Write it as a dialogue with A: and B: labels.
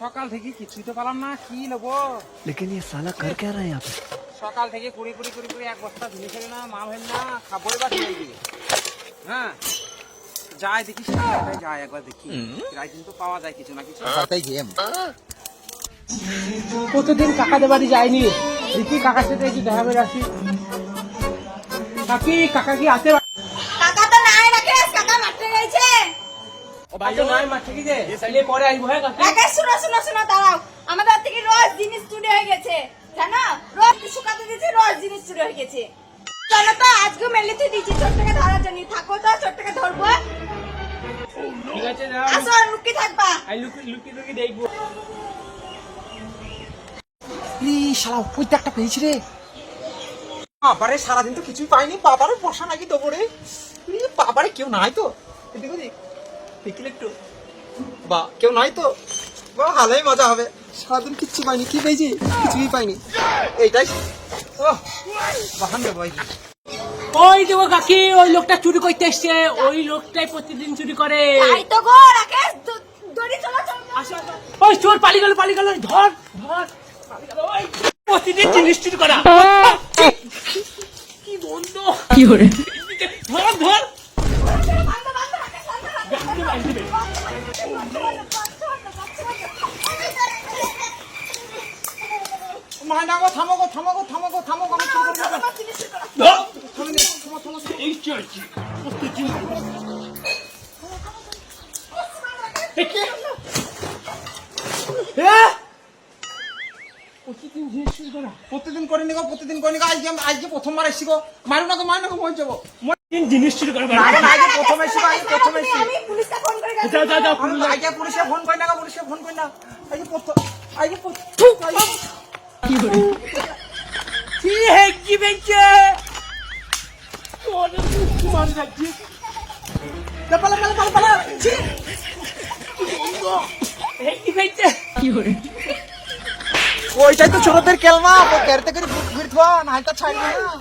A: সকাল থেকে কিছুই তো পালাম না কি নেবো
B: लेकिन ये साला कर क्या रहा है यहाँ पे
A: সকাল থেকে কুড়ি কুড়ি কুড়ি কুড়ি এক বস্তা জিনিস হলে না মাল হইল না খাবোই বা কি হইবে? হ্যাঁ যাই দেখি সেটাই যাই একবার দেখি প্রায় কিন্তু পাওয়া যায় কিছু না কিছু তাই গেম
C: কতদিন কাকাদের বাড়ি যায়নি দেখি কাকার সাথে একটু দেখা করে আসি কাকি কাকা কি আছে
D: কাকা তো নাই রাকেশ কাকা মাঠে গেছে আমাদের থেকে রোজ জিনিস চুরি হয়ে গেছে জানো? রোজ শুকাতে দিয়েছে রোজ জিনিস চুরি হয়ে গেছে। চলো তো আজকে মেলিতে দিয়েছি ছোট্টকে ধরার জন্য থাকো তো ছোট্টকে ধরবো।
C: ঠিক আছে
D: আসো লুকি থাকবা।
C: আমি লুকি লুকি লুকি দেখব।
A: শালা ওইটা একটা পেয়েছি রে। বাবারে সারাদিন তো কিছুই পাইনি বাবারে বসা নাকি দেবো রে। ই, বাবারে কেউ নাই তো। এদিকে দেখ একটু। বা কেউ নাই তো? বা ভালোই মজা হবে। সারাদিন কিচ্ছু পাইনি। কি পেয়েছি? কিছুই পাইনি। এইটাই। ও বাহান দেবো
C: ওই দেখো কাকি ওই লোকটা চুরি করতে এসছে। ওই লোকটাই প্রতিদিন চুরি করে।
D: তো গো রাকেশ চলো।
C: ওই চোর পালিয়ে গেল পালিয়ে গেল। ধর ধর পালিয়ে গেল, ওই প্রতিদিন জিনিস চুরি করা। কি? বন্ধ। কি করে ধর ধর
D: বান্ধব বান্ধব রাকেশ বান্ধব
A: মায় না গো থামো গো থামো গো থামো গো থামো গো আমি চুরি করব না। থামো নে, থামো থামো।
C: এই চলছে প্রতিদিন হ্যাঁ প্রতিদিন করা
A: প্রতিদিন করে নিগো প্রতিদিন করে নিগো আজকে আজকে প্রথমবার এসছি গো। মারো না গো মারো না গো মরে যাব।
C: প্রতিদিন জিনিস চুরি করা
A: না গো, না, আজকে প্রথম এসছি গো, আজকে প্রথম এসছি।
D: আমি পুলিশকে ফোন করে গেছি।
C: যাও
A: আমি আজকে পুলিশে ফোন করি না গো পুলিশে ফোন করি না। আজকে প্রথম আজকে প্রথম
C: কি হে কি বেঁচে? তোমার যাচ্ছি
A: পালা পালা পালা পালা। ছি!
C: হে কি বেঁচে?
A: ওইটাই তো ছোটদের কেলমা ও কেরতে করে ঘুরে থাকা না এটা ছাড়বে না।